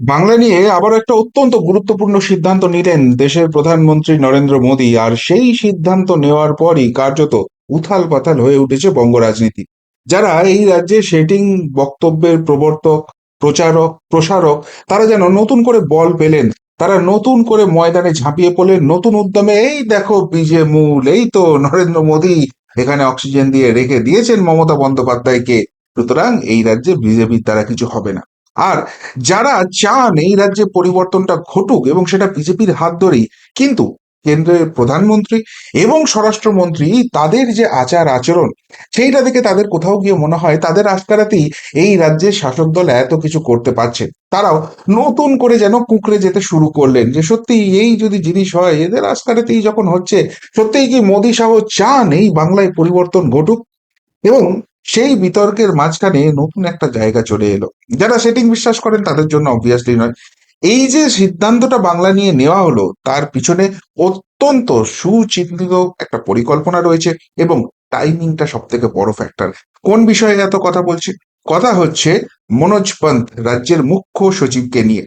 বাংলা নিয়ে আবার একটা অত্যন্ত গুরুত্বপূর্ণ সিদ্ধান্ত নিলেন দেশের প্রধানমন্ত্রী নরেন্দ্র মোদী, আর সেই সিদ্ধান্ত নেওয়ার পরই কার্যত উথাল পাথাল হয়ে উঠেছে বঙ্গ রাজনীতি। যারা এই রাজ্যে সেটিং বক্তব্যের প্রবর্তক, প্রচারক, প্রসারক, তারা যেন নতুন করে বল পেলেন, তারা নতুন করে ময়দানে ঝাঁপিয়ে পড়লেন, নতুন উদ্যমে, এই দেখো বিজে মূল, এই তো নরেন্দ্র মোদী, এখানে অক্সিজেন দিয়ে রেখে দিয়েছেন মমতা বন্দ্যোপাধ্যায়কে, সুতরাং এই রাজ্যে বিজেপির দ্বারা কিছু হবে না। আর যারা চান এই রাজ্যে পরিবর্তনটা ঘটুক এবং সেটা বিজেপির হাত ধরেই, কিন্তু কেন্দ্রের প্রধানমন্ত্রী এবং স্বরাষ্ট্রমন্ত্রী তাদের যে আচার আচরণ, সেইটা দেখে তাদের কোথাও গিয়ে মনে হয় তাদের আস্কারাতেই এই রাজ্যের শাসক দল এত কিছু করতে পারছে। তারাও নতুন করে যেন কুকড়ে যেতে শুরু করলেন যে সত্যি এই যদি জিনিস হয়, এদের আস্কারাতেই যখন হচ্ছে, সত্যিই কি মোদী শাহ চান এই বাংলায় পরিবর্তন ঘটুক? এবং সেই বিতর্কের মাঝখানে নতুন একটা জায়গা চলে এলো। যারা সেটিং বিশ্বাস করেন তাদের জন্য অবভিয়াসলি নয়। এই যে সিদ্ধান্তটা বাংলা নিয়ে নেওয়া হলো, তার পিছনে অত্যন্ত সুচিন্তিত একটা পরিকল্পনা রয়েছে এবং টাইমিংটা সব থেকে বড় ফ্যাক্টর কোন বিষয়ে এত কথা বলছি? কথা হচ্ছে মনোজ পন্থ, রাজ্যের মুখ্য সচিবকে নিয়ে।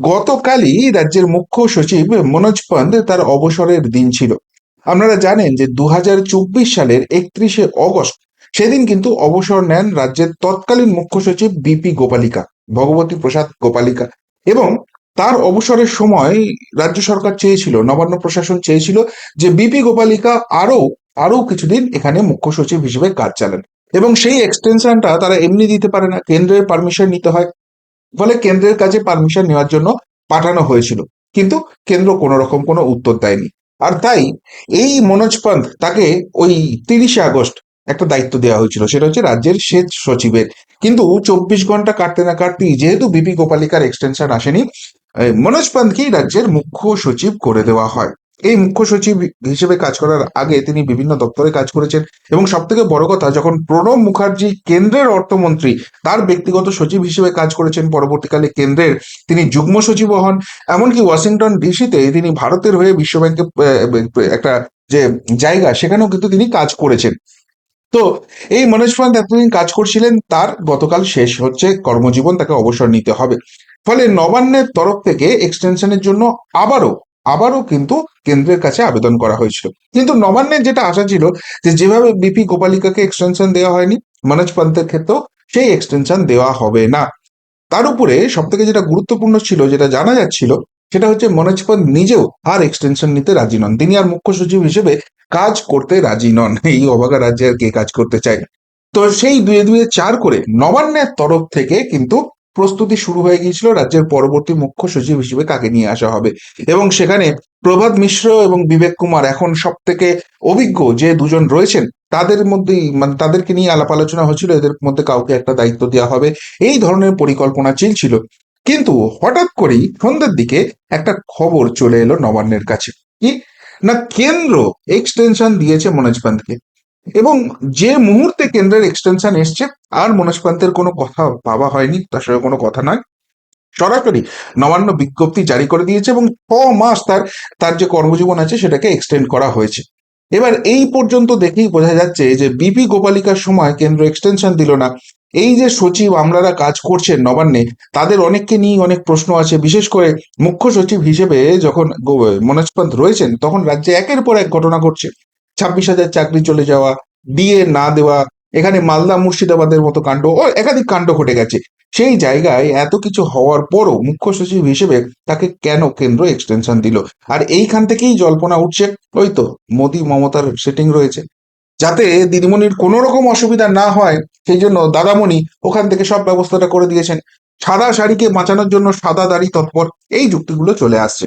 গতকালই রাজ্যের মুখ্য সচিব মনোজ পন্থ তার অবসরের দিন ছিল। আপনারা জানেন যে দু হাজার চব্বিশ সালের একত্রিশে অগস্ট সেদিন কিন্তু অবসর নেন রাজ্যের তৎকালীন মুখ্য সচিব বিপি গোপালিকা, ভগবতী প্রসাদ গোপালিকা। এবং তার অবসরের সময় রাজ্য সরকার চেয়েছিল, নবান্ন প্রশাসন চেয়েছিল যে বিপি গোপালিকা আরও আরও কিছুদিন এখানে মুখ্য সচিব হিসেবে কাজ চালান। এবং সেই এক্সটেনশনটা তারা এমনি দিতে পারে না, কেন্দ্রের পারমিশন নিতে হয়। ফলে কেন্দ্রের কাছে পারমিশন নেওয়ার জন্য পাঠানো হয়েছিল। কিন্তু কেন্দ্র কোনো রকম কোনো উত্তর দেয়নি। আর তাই এই মনোজ পন্থ তাকে ওই তিরিশে আগস্ট একটা দায়িত্ব দেওয়া হয়েছিল, সেটা হচ্ছে রাজ্যের সেচ সচিবের। কিন্তু চব্বিশ ঘণ্টা কাটতে না কাটতেই যেহেতু বিপি গোপালিকার এক্সটেনশন আসেনি মনোজ পান্তকেই রাজ্যের মুখ্য সচিব করে দেওয়া হয়। এই মুখ্য সচিব হিসেবে কাজ করার আগে তিনি বিভিন্ন দপ্তরে কাজ করেছেন এবং সব থেকে বড় কথা, যখন প্রণব মুখার্জি কেন্দ্রের অর্থমন্ত্রী, তার ব্যক্তিগত সচিব হিসেবে কাজ করেছেন পরবর্তীকালে কেন্দ্রের, তিনি যুগ্ম সচিব হন, এমনকি ওয়াশিংটন ডিসিতে তিনি ভারতের হয়ে বিশ্বব্যাংকে একটা যে জায়গা, সেখানেও কিন্তু তিনি কাজ করেছেন। তো এই মনোজ পান্ত এতদিন কাজ করছিলেন, তার গতকাল শেষ হচ্ছে কর্মজীবন, তাকে অবসর নিতে হবে। ফলে নবান্নের তরফ থেকে এক্সটেনশনের জন্য আবারও আবারও কিন্তু কেন্দ্রের কাছে আবেদন করা হয়েছিল। কিন্তু নবান্নের যেটা আশা ছিল যে যেভাবে বিপি গোপালিকাকে এক্সটেনশন দেওয়া হয়নি, মনোজ পান্তের ক্ষেত্রেও সেই এক্সটেনশন দেওয়া হবে না। তার উপরে সব থেকে যেটা গুরুত্বপূর্ণ ছিল, যেটা জানা যাচ্ছিল, সেটা হচ্ছে মনোজ পান্ত নিজেও আর এক্সটেনশন নিতে রাজি নন। তিনি আর মুখ্য সচিব হিসেবে কাজ করতে রাজি নন। এই অবাগা রাজ্যে আর কে কাজ করতে চায়? তো সেই দুয়ে দুয়ে চার করে নবান্নের তরফ থেকে কিন্তু প্রস্তুতি শুরু হয়ে গিয়েছিল রাজ্যের পরবর্তী মুখ্য সচিব হিসেবে কাকে নিয়ে আসা হবে। এবং সেখানে প্রভাত মিশ্র এবং বিবেক কুমার এখন সব থেকে অভিজ্ঞ যে দুজন রয়েছেন, তাদের মধ্যেই মানে তাদেরকে নিয়ে আলাপ আলোচনা হয়েছিল, এদের মধ্যে কাউকে একটা দায়িত্ব দেওয়া হবে। এই ধরনের পরিকল্পনা চলছিল। কিন্তু হঠাৎ করেই সন্ধ্যের দিকে একটা খবর চলে এলো নবান্নের কাছে। কি? না কেন্দ্র এক্সটেনশন দিয়েছে মনোজ পান্তকে এবং যে মুহূর্তে কেন্দ্রের এক্সটেনশন এসছে, আর মনোজ পান্তের কোনো কথা ভাবা হয়নি, তার সঙ্গে কোনো কথা নয়। সরাসরি নবান্ন বিজ্ঞপ্তি জারি করে দিয়েছে এবং ছ মাস তার তার যে কর্মজীবন আছে সেটাকে এক্সটেন্ড করা হয়েছে। এবার এই পর্যন্ত দেখেই বোঝা যাচ্ছে যে বিপি গোপালিকার সময় কেন্দ্র এক্সটেনশন দিল না। এই যে সচিব আমলারা কাজ করছেন নবান্নে, তাদের অনেককে নিয়ে অনেক প্রশ্ন আছে। বিশেষ করে মুখ্য সচিব হিসেবে যখন মনোজ পান্ত রয়েছেন, তখন রাজ্যে একের পর এক ঘটনা ঘটছে। ছাব্বিশ হাজার চাকরি চলে যাওয়া, বিয়ে না দেওয়া, এখানে মালদা মুর্শিদাবাদের মতো কাণ্ড ও একাধিক কাণ্ড ঘটে গেছে। সেই জায়গায় এত কিছু হওয়ার পরও মুখ্য সচিব হিসেবে তাকে কেন কেন্দ্র এক্সটেনশন দিল? আর এইখান থেকেই জল্পনা উঠছে, ওই তো মোদি মমতার সেটিং রয়েছে। যাতে দিদিমণির কোনো রকম অসুবিধা না হয়, সেই জন্য দাদামণি ওখান থেকে সব ব্যবস্থাটা করে দিয়েছেন। সাদা শাড়িকে বাঁচানোর জন্য সাদা দাড়ি তৎপর এই যুক্তিগুলো চলে আসছে।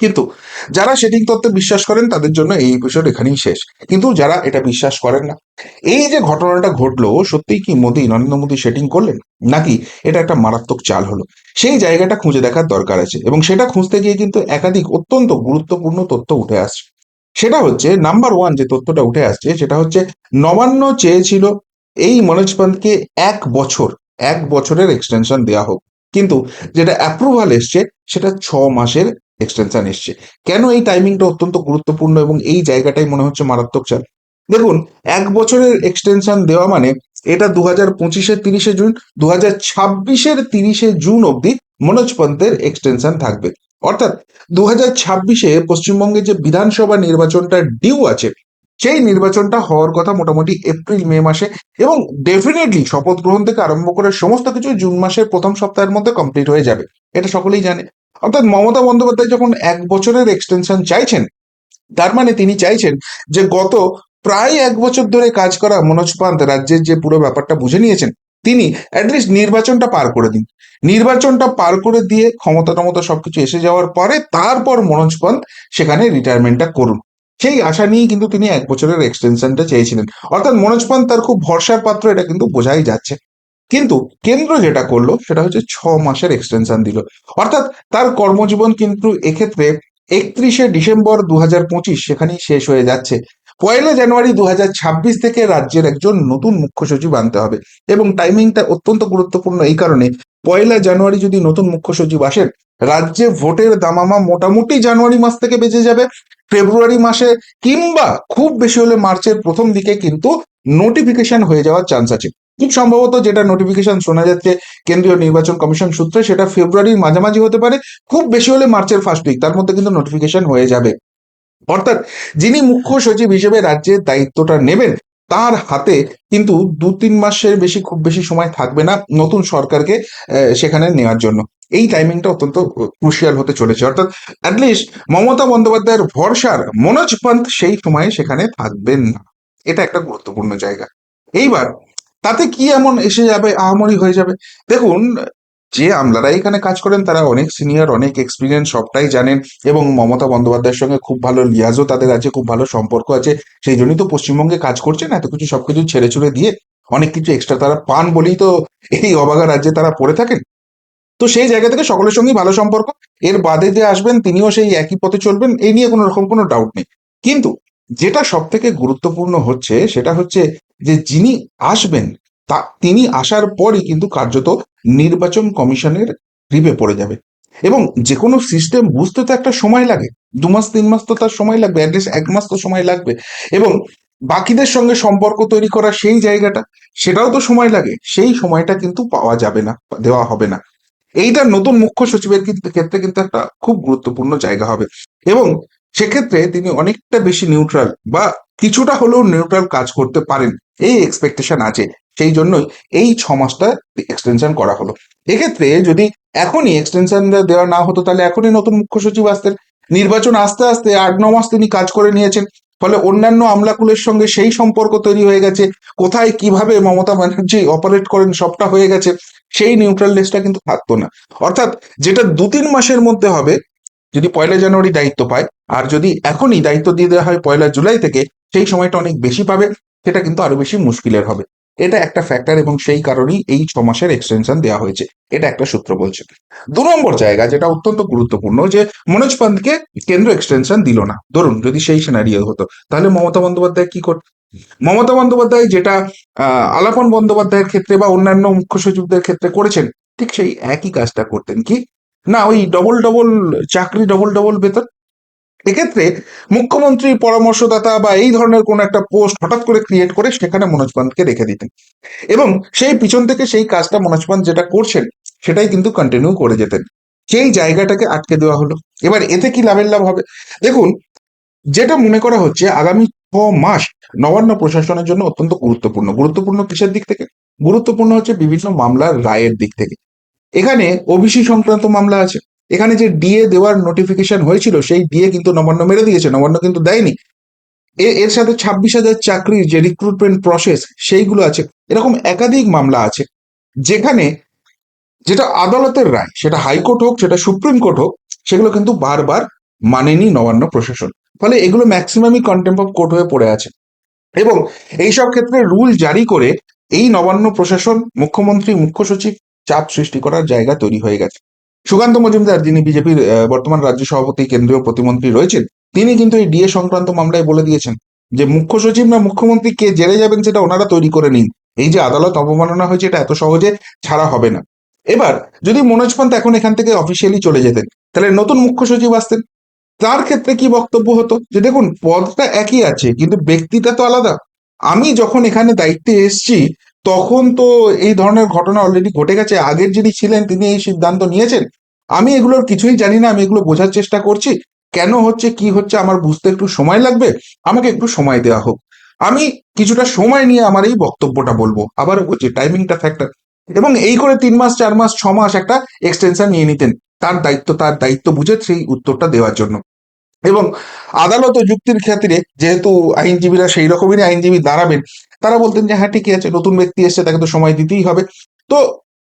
কিন্তু যারা সেটিং তত্ত্বে বিশ্বাস করেন, তাদের জন্য এই এপিসোড এখানেই শেষ। কিন্তু যারা এটা বিশ্বাস করেন না, এই যে ঘটনাটা ঘটলো, সত্যিই কি মোদী, নরেন্দ্র মোদী সেটিং করলেন? নাকি এটা একটা মারাত্মক চাল হলো? সেই জায়গাটা খুঁজে দেখার দরকার আছে। এবং সেটা খুঁজতে গিয়ে কিন্তু একাধিক অত্যন্ত গুরুত্বপূর্ণ তথ্য উঠে আসছে। সেটা হচ্ছে নাম্বার ওয়ান যে তথ্যটা উঠে আসছে সেটা হচ্ছে নবান্ন চেয়েছিল এই মনোজ পান্তকে এক বছর, এক বছরের এক্সটেনশন দেওয়া হোক। কিন্তু যেটা অ্যাপ্রুভাল এসছে সেটা ছ মাসের এক্সটেনশন এসছে। কেন এই টাইমিংটা অত্যন্ত গুরুত্বপূর্ণ এবং এই জায়গাটাই মনে হচ্ছে মারাত্মক চাল দেখুন, এক বছরের এক্সটেনশন দেওয়া মানে এটা দু হাজার পঁচিশের তিরিশে জুন দু হাজার ছাব্বিশের তিরিশে জুন অবধি মনোজ পন্থের এক্সটেনশন থাকবে। অর্থাৎ দু হাজার ছাব্বিশে পশ্চিমবঙ্গে যে বিধানসভা নির্বাচনটা ডিউ আছে, সেই নির্বাচনটা হওয়ার কথা মোটামুটি এপ্রিল, মে মাসে এবং ডেফিনেটলি শপথ গ্রহণ থেকে আরম্ভ করে সমস্ত কিছু জুন মাসের প্রথম সপ্তাহের মধ্যে কমপ্লিট হয়ে যাবে, এটা সকলেই জানে। অর্থাৎ মমতা বন্দ্যোপাধ্যায় যখন এক বছরের এক্সটেনশন চাইছেন, তার মানে তিনি চাইছেন যে গত প্রায় এক বছর ধরে কাজ করা মনোজ পান্ত রাজ্যের যে পুরো ব্যাপারটা বুঝে নিয়েছেন তিনি অ্যাটলিস্ট নির্বাচনটা পার করে দিন। নির্বাচনটা পার করে দিয়ে ক্ষমতা টমতা সবকিছু এসে যাওয়ার পরে তারপর মনোজ পান্ত সেখানে রিটায়ারমেন্টটা করুন। সেই আশা নিয়েই কিন্তু তিনি এক বছরের এক্সটেনশনটা চেয়েছিলেন। অর্থাৎ মনোজ পান্ত তার খুব ভরসার পাত্র, এটা কিন্তু বোঝাই যাচ্ছে। কিন্তু কেন্দ্র যেটা করল, সেটা হচ্ছে ছ মাসের এক্সটেনশন দিল। অর্থাৎ তার কর্মজীবন কিন্তু এক্ষেত্রে একত্রিশে ডিসেম্বর দু হাজার পঁচিশ সেখানেই শেষ হয়ে যাচ্ছে। পয়লা জানুয়ারি দু থেকে রাজ্যের একজন নতুন মুখ্য সচিব আনতে হবে এবং টাইমিংটা অত্যন্ত গুরুত্বপূর্ণ এই কারণে পয়লা জানুয়ারি যদি নতুন মুখ্য সচিব আসেন, রাজ্যে ভোটের দামামা মোটামুটি জানুয়ারি মাস থেকে বেঁচে যাবে। ফেব্রুয়ারি মাসে কিংবা খুব বেশি হলে মার্চের প্রথম দিকে কিন্তু নোটিফিকেশন হয়ে যাওয়ার চান্স আছে। খুব সম্ভবত যেটা নোটিফিকেশন শোনা যাচ্ছে কেন্দ্রীয় নির্বাচন কমিশন সূত্রে, সেটা ফেব্রুয়ারির মাঝামাঝি হতে পারে। খুব বেশি হলে মার্চের ফার্স্ট উইক তার মধ্যে কিন্তু নোটিফিকেশন হয়ে যাবে। অর্থাৎ যিনি মুখ্য সচিব হিসেবে রাজ্যের দায়িত্বটা নেবেন, তার হাতে কিন্তু দু তিন মাসের বেশি খুব বেশি সময় থাকবে না নতুন সরকারকে সেখানে নেওয়ার জন্য। এই টাইমিংটা অত্যন্ত ক্রুশিয়াল হতে চলেছে। অর্থাৎ অ্যাটলিস্ট মমতা বন্দ্যোপাধ্যায়ের ভরসার মনোজ পান্ত সেই সময়ে সেখানে থাকবেন না। এটা একটা গুরুত্বপূর্ণ জায়গা। এইবার তাতে কি এমন এসে যাবে, আহামরি হয়ে যাবে? দেখুন যে আমলারা এখানে কাজ করেন, তারা অনেক সিনিয়র অনেক এক্সপিরিয়েন্স সবটাই জানেন এবং মমতা বন্দ্যোপাধ্যায়ের সঙ্গে খুব ভালো লিয়াজও তাদের আছে খুব ভালো সম্পর্ক আছে। সেই জন্যই তো পশ্চিমবঙ্গে কাজ করছেন, এত কিছু সবকিছু ছেড়ে ছুড়ে দিয়ে অনেক কিছু এক্সট্রা তারা পান বলেই তো এই অবাগা রাজ্যে তারা পড়ে থাকেন। তো সেই জায়গা থেকে সকলের সঙ্গেই ভালো সম্পর্ক। এর বাদে যে আসবেন, তিনিও সেই একই পথে চলবেন, এই নিয়ে কোনো রকম কোনো ডাউট নেই। কিন্তু যেটা সব থেকে গুরুত্বপূর্ণ হচ্ছে, সেটা হচ্ছে যে যিনি আসবেন তা তিনি আসার পরই কিন্তু কার্যত নির্বাচন কমিশনের গ্রিপে পড়ে যাবে। এবং যে কোনো সিস্টেম বুঝতে তো একটা সময় লাগে। দু মাস, তিন মাস তো তার সময় লাগবে অ্যাটলিস্ট এক মাস তো সময় লাগবে। এবং বাকিদের সঙ্গে সম্পর্ক তৈরি করা সেই জায়গাটা, সেটাও তো সময় লাগে। সেই সময়টা কিন্তু পাওয়া যাবে না, দেওয়া হবে না। এইটা নতুন মুখ্য সচিবের ক্ষেত্রে কিন্তু একটা খুব গুরুত্বপূর্ণ জায়গা হবে। এবং সেক্ষেত্রে তিনি অনেকটা বেশি নিউট্রাল বা কিছুটা হলেও নিউট্রাল কাজ করতে পারেন। এই এক্সপেকটেশন আছে। সেই জন্যই এই ছ মাসটা এক্সটেনশন করা হলো। এক্ষেত্রে যদি এখনই এক্সটেনশন দেওয়া না হতো, তাহলে এখনই নতুন মুখ্য সচিব আসতেন। নির্বাচন আস্তে আস্তে আট, ন মাস তিনি কাজ করে নিয়েছেন। ফলে অন্যান্য আমলাকুলের সঙ্গে সেই সম্পর্ক তৈরি হয়ে গেছে। কোথায় কীভাবে মমতা ব্যানার্জি অপারেট করেন সবটা হয়ে গেছে, সেই নিউট্রাল নিউট্রালনেসটা কিন্তু থাকতো না। অর্থাৎ যেটা দু, তিন মাসের মধ্যে হবে, যদি পয়লা জানুয়ারি দায়িত্ব পায়, আর যদি এখনই দায়িত্ব দিয়ে দেওয়া হয় পয়লা জুলাই থেকে, সেই সময়টা অনেক বেশি পাবে, সেটা কিন্তু আরও বেশি মুশকিলের হবে। এটা একটা ফ্যাক্টর এবং সেই কারণেই এই ছ মাসের এক্সটেনশন দেওয়া হয়েছে। এটা একটা সূত্র বলছে। দু নম্বর জায়গা যেটা অত্যন্ত গুরুত্বপূর্ণ যে মনোজ পান্তকে কেন্দ্র এক্সটেনশন দিল না। ধরুন, যদি সেই সিনারিও হতো, তাহলে মমতা বন্দ্যোপাধ্যায় কি করত? মমতা বন্দ্যোপাধ্যায় যেটা আলাপন বন্দ্যোপাধ্যায়ের ক্ষেত্রে বা অন্যান্য মুখ্য সচিবদের ক্ষেত্রে করেছেন, ঠিক সেই একই কাজটা করতেন কি? না, ওই ডবল ডবল চাকরি ডবল ডবল বেতন? এক্ষেত্রে মুখ্যমন্ত্রী পরামর্শদাতা বা এই ধরনের কোন একটা পোস্ট হঠাৎ করে ক্রিয়েট করে সেখানে মনোজ পান্তকে রেখে দিতেন। এবং সেই পিছন থেকে সেই কাজটা মনোজ পান্ত যেটা করছেন, সেটাই কিন্তু কন্টিনিউ করে যেতেন। সেই জায়গাটাকে আটকে দেওয়া হলো। এবার এতে কি লাভের লাভ হবে? দেখুন, যেটা মনে করা হচ্ছে আগামী ছ মাস নবান্ন প্রশাসনের জন্য অত্যন্ত গুরুত্বপূর্ণ। গুরুত্বপূর্ণ কিসের দিক থেকে? গুরুত্বপূর্ণ হচ্ছে বিভিন্ন মামলার রায়ের দিক থেকে। এখানে ওবিসি সংক্রান্ত মামলা আছে। এখানে যে ডিএ দেওয়ার নোটিফিকেশন হয়েছিল, সেই ডিএ কিন্তু নবান্ন মেরে দিয়েছে, নবান্ন কিন্তু দেয়নি। এর সাথে ছাব্বিশ হাজার চাকরির যে রিক্রুটমেন্ট প্রসেস সেইগুলো আছে। এরকম একাধিক মামলা আছে, যেখানে যেটা আদালতের রায়, সেটা হাইকোর্ট হোক, সেটা সুপ্রিম কোর্ট হোক, সেগুলো কিন্তু বারবার মানেনি নবান্ন প্রশাসন। ফলে এগুলো ম্যাক্সিমামই কন্টেম্প অফ কোর্ট হয়ে পড়ে আছে। এবং এইসব ক্ষেত্রে রুল জারি করে এই নবান্ন প্রশাসন, মুখ্যমন্ত্রী, মুখ্য সচিব, চাপ সৃষ্টি করার জায়গা তৈরি হয়ে গেছে। সুকান্ত মজুমদার, যিনি বিজেপির বর্তমান রাজ্য সভাপতি, কেন্দ্রীয় প্রতিমন্ত্রী রয়েছেন, তিনি কিন্তু এই ডিএ সংক্রান্ত মামলায় বলে দিয়েছেন যে মুখ্য সচিব না মুখ্যমন্ত্রী কে জেলে যাবেন সেটা ওনারা তৈরি করে নিন। এই যে আদালত অবমাননা হয়েছে, এটা এত সহজে ছাড়া হবে না। এবার, যদি মনোজ পান্ত এখন এখান থেকে অফিসিয়ালি চলে যেতেন, তাহলে নতুন মুখ্য সচিব আসতেন। তার ক্ষেত্রে কি বক্তব্য হতো? যে দেখুন, পদটা একই আছে, কিন্তু ব্যক্তিটা তো আলাদা। আমি যখন এখানে দায়িত্বে এসেছি তখন তো এই ধরনের ঘটনা অলরেডি ঘটে গেছে। আগের যিনি ছিলেন, তিনি এই সিদ্ধান্ত নিয়েছেন। আমি এগুলোর কিছুই জানি না, আমি এগুলো বোঝার চেষ্টা করছি। কেন হচ্ছে, কি হচ্ছে, আমার বুঝতে একটু সময় লাগবে? আমাকে একটু সময় দেওয়া হোক। আমি কিছুটা সময় নিয়ে আমার এই বক্তব্যটা বলব। আবার বলছি টাইমিংটা ফ্যাক্টর এবং এই করে তিন মাস, চার মাস, ছ মাস একটা এক্সটেনশন নিয়ে নিতেন। তার দায়িত্ব তার দায়িত্ব বুঝে সেই উত্তরটা দেওয়ার জন্য। এবং আদালত ও যুক্তির ক্ষেত্রে যেহেতু আইনজীবীরা সেই রকমেরই আইনজীবী দাঁড়াবেন তারা বলতেন যে হ্যাঁ ঠিকই আছে, নতুন ব্যক্তি এসছে, তাকে তো সময় দিতেই হবে। তো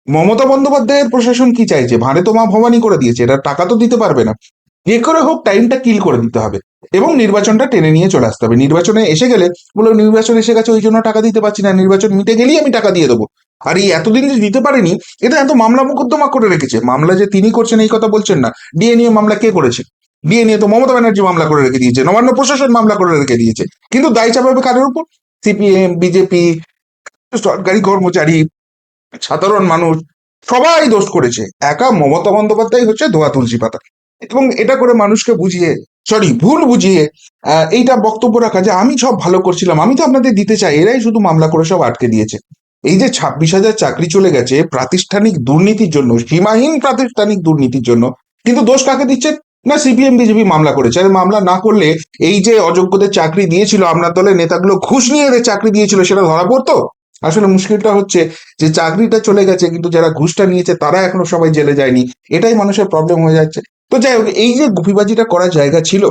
মমতা বন্দ্যোপাধ্যায়ের প্রশাসন কি চাইছে? ভাঁড়ে তো মা ভবানী করে দিয়েছে, এটা টাকা তো দিতে পারবে না। যে করে হোক, টাইমটা কিল করে দিতে হবে এবং নির্বাচনটা টেনে নিয়ে চলে আসতে হবে। নির্বাচনে এসে গেলে বলে নির্বাচন এসে গেছে, ওই জন্য টাকা দিতে পারছি না, নির্বাচন মিটে গেলেই আমি টাকা দিয়ে দেবো। আর এই এতদিন যে দিতে পারেনি, এটা এত মামলা মোকদ্দমা করে রেখেছে। মামলা যে তিনি করছেন, এই কথা বলছেন না। ডিএ নিয়ে মামলা কে করেছে? ডিএ নিয়ে তো মমতা ব্যানার্জি মামলা করে রেখে দিয়েছে, নবান্ন প্রশাসন মামলা করে রেখে দিয়েছে। কিন্তু দায় চাপাবে কারের উপর? সিপিএম বিজেপি সরকারি কর্মচারী, সাধারণ মানুষ, সবাই দোষ করেছে। একা মমতা বন্দ্যোপাধ্যায় হচ্ছে ধোয়া তুলসী পাতা। এবং এটা করে মানুষকে বুঝিয়ে সরি ভুল বুঝিয়ে এইটা বক্তব্য রাখা যে আমি সব ভালো করছিলাম, আমি তো আপনাদের দিতে চাই, এরাই শুধু মামলা করে সব আটকে দিয়েছে। এই যে ছাব্বিশ হাজার চাকরি চলে গেছে, প্রাতিষ্ঠানিক দুর্নীতির জন্য, সীমাহীন প্রাতিষ্ঠানিক দুর্নীতির জন্য, কিন্তু দোষ কাকে দিচ্ছেন না সিপিএম বিজেপি মামলা করেছে। আর মামলা না করলে এই যে অযোগ্যদের চাকরি দিয়েছিল, আপনার দলের নেতাগুলো ঘুষ নিয়ে এদের চাকরি দিয়েছিল, সেটা ধরা পড়তো? আসলে মুশকিলটা হচ্ছে যে চাকরিটা চলে গেছে, কিন্তু যারা ঘুষটা নিয়েছে, তারা এখনও সবাই জেলে যায়নি। এটাই মানুষের প্রবলেম হয়ে যাচ্ছে। তো যাই হোক, এই যে গুপিবাজিটা করার জায়গা ছিল,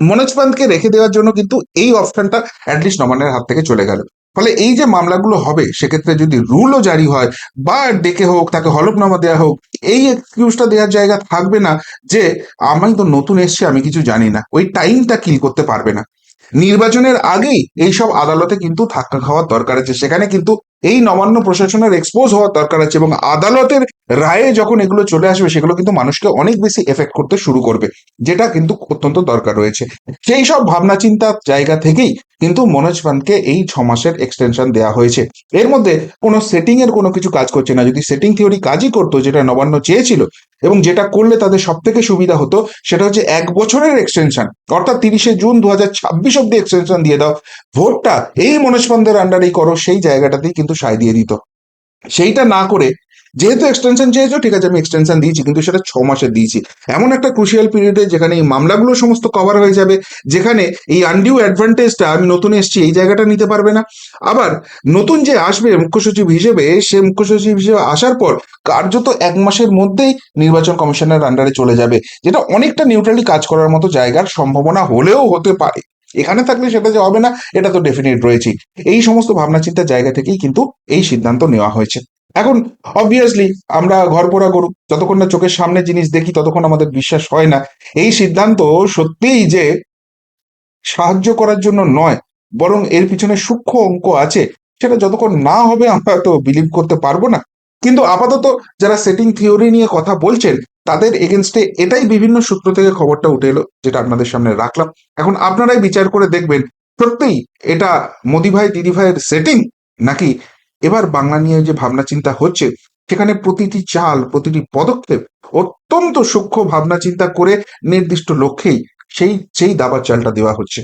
মনোজ পান্তকে রেখে দেওয়ার জন্য কিন্তু এই অপশনটা অ্যাটলিস্ট নবান্নের হাত থেকে চলে গেল। ফলে এই যে মামলাগুলো হবে, সেক্ষেত্রে যদি রুলও জারি হয়, বা ডেকে হোক, তাকে হলফনামা দেওয়া হোক, এই এক্সকিউজটা দেওয়ার জায়গা থাকবে না যে, আমি তো নতুন এসছি, আমি কিছু জানি না। ওই টাইমটা কিল করতে পারবে না। নির্বাচনের আগেই এইসব আদালতে কিন্তু ধাক্কা খাওয়ার দরকার আছে। সেখানে কিন্তু এই নবান্ন প্রশাসনের এক্সপোজ হওয়ার দরকার আছে এবং আদালতের রায়ে যখন এগুলো চলে আসবে, সেগুলো কিন্তু মানুষকে অনেক বেশি এফেক্ট করতে শুরু করবে, যেটা কিন্তু অত্যন্ত দরকার রয়েছে। সেই সব ভাবনা চিন্তার জায়গা থেকেই কিন্তু মনোজ পানকে এই ছ মাসের এক্সটেনশন দেওয়া হয়েছে। এর মধ্যে কোনো সেটিং এর কোনো কিছু কাজ করছে না। যদি সেটিং থিওরি কাজই করতো, যেটা নবান্ন চেয়েছিল, এবং যেটা করলে তাদের সব থেকে সুবিধা হতো, সেটা হচ্ছে এক বছরের এক্সটেনশন অর্থাৎ তিরিশে জুন দু হাজার ছাব্বিশ অব্দি এক্সটেনশন দিয়ে দাও। ভোটটা এই মনোজ পানদের আন্ডারেই করো, সেই জায়গাটাতেই কিন্তু সায় দিয়ে দিত। সেইটা না করে যেহেতু এক্সটেনশন চেয়েছো, ঠিক আছে, আমি এক্সটেনশন দিয়েছি, কিন্তু সেটা ছ মাসের দিয়েছি। এমন একটা ক্রুশিয়াল পিরিয়ডে যেখানে এই মামলাগুলো সমস্ত কভার হয়ে যাবে, যেখানে এই আনডিউ অ্যাডভান্টেজটা আমি নতুন এসেছি, এই জায়গাটা নিতে পারবে না। আবার নতুন যে আসবে মুখ্য সচিব হিসেবে, সে মুখ্য সচিব হিসেবে আসার পর কার্যত এক মাসের মধ্যেই নির্বাচন কমিশনের আন্ডারে চলে যাবে, যেটা অনেকটা নিউট্রালি কাজ করার মতো জায়গার সম্ভাবনা হলেও হতে পারে। এখানে থাকলে সেটা যে হবে না, এটা তো ডেফিনেট রয়েছে এই সমস্ত ভাবনা চিন্তার জায়গা থেকেই কিন্তু এই সিদ্ধান্ত নেওয়া হয়েছে। এখন অবভিয়াসলি আমরা ঘর পোড়া গরু, যতক্ষণ না চোখের সামনে জিনিস দেখি ততক্ষণ আমাদের বিশ্বাস হয় না। এই সিদ্ধান্ত সত্যিই যে সাহায্য করার জন্য নয়, বরং এর পিছনে সূক্ষ্ম অঙ্ক আছে, সেটা যতক্ষণ না হবে আমরা তো বিলিভ করতে পারব না। কিন্তু আপাতত যারা সেটিং থিওরি নিয়ে কথা বলছেন, তাদের এগেনস্টে এটাই বিভিন্ন সূত্র থেকে খবরটা উঠে এলো, যেটা আপনাদের সামনে রাখলাম। এখন আপনারাই বিচার করে দেখবেন, সত্যিই এটা মোদি ভাই, দিদি ভাইয়ের সেটিং নাকি এবার বাংলা নিয়ে যে ভাবনা চিন্তা হচ্ছে, সেখানে প্রতিটি চাল, প্রতিটি পদক্ষেপ অত্যন্ত সূক্ষ্ম ভাবনা চিন্তা করে নির্দিষ্ট লক্ষ্যেই সেই সেই দাবার চালটা দেওয়া হচ্ছে।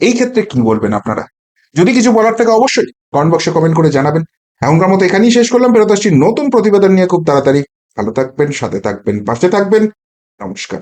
এই ক্ষেত্রে কি বলবেন আপনারা? যদি কিছু বলার থাকে অবশ্যই কমেন্ট বক্সে কমেন্ট করে জানাবেন। এখনকার মতো এখানেই শেষ করলাম, ফেরত আসছি নতুন প্রতিবেদন নিয়ে খুব তাড়াতাড়ি। ভালো থাকবেন, সাথে থাকবেন, পাশে থাকবেন। নমস্কার।